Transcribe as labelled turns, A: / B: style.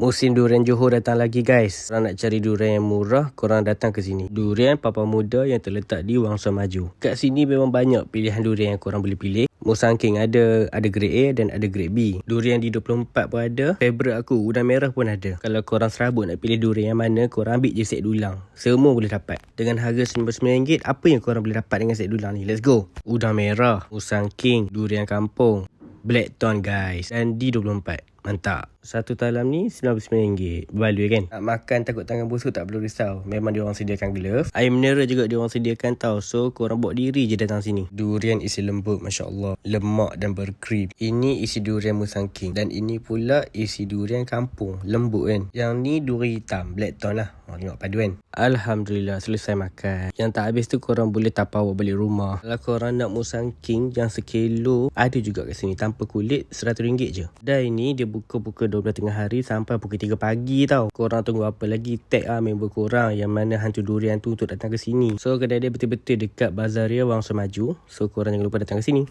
A: Musim durian Johor datang lagi guys. Korang nak cari durian yang murah, korang datang ke sini. Durian Papa Muda yang terletak di Wangsa Maju. Kat sini memang banyak pilihan durian yang korang boleh pilih. Musang King ada, ada grade A dan ada grade B. Durian di 24 pun ada. Favorite aku, udang merah pun ada. Kalau korang serabut nak pilih durian yang mana, korang ambil je set dulang. Semua boleh dapat. Dengan harga RM99, apa yang korang boleh dapat dengan set dulang ni? Let's go. Udang merah, Musang King, durian kampung, Blackthorn guys. Dan di 24. Mantap. Satu talam ni RM99. Berbaloi kan? Nak makan takut tangan busuk tak perlu risau. Memang dia orang sediakan glove. Air mineral juga dia orang sediakan tau. So korang buat diri je datang sini. Durian isi lembut Masya Allah. Lemak dan berkrip. Ini isi durian Musang King. Dan ini pula isi durian kampung. Lembut kan? Yang ni durian hitam. Blackthorn lah. Oh, tengok paduan. Alhamdulillah selesai makan. Yang tak habis tu korang boleh tapau bawa balik rumah. Kalau korang nak Musang King yang sekilo. Ada juga kat sini. Tanpa kulit RM100 je. Dan ini dia buka pukul 12 tengah hari sampai pukul 3 pagi tau. Korang tunggu apa lagi? Tag lah member korang yang mana hantu durian tu untuk datang ke sini. So kedai dia betul-betul dekat Bazaria Wangsa Maju. So korang jangan lupa datang ke sini.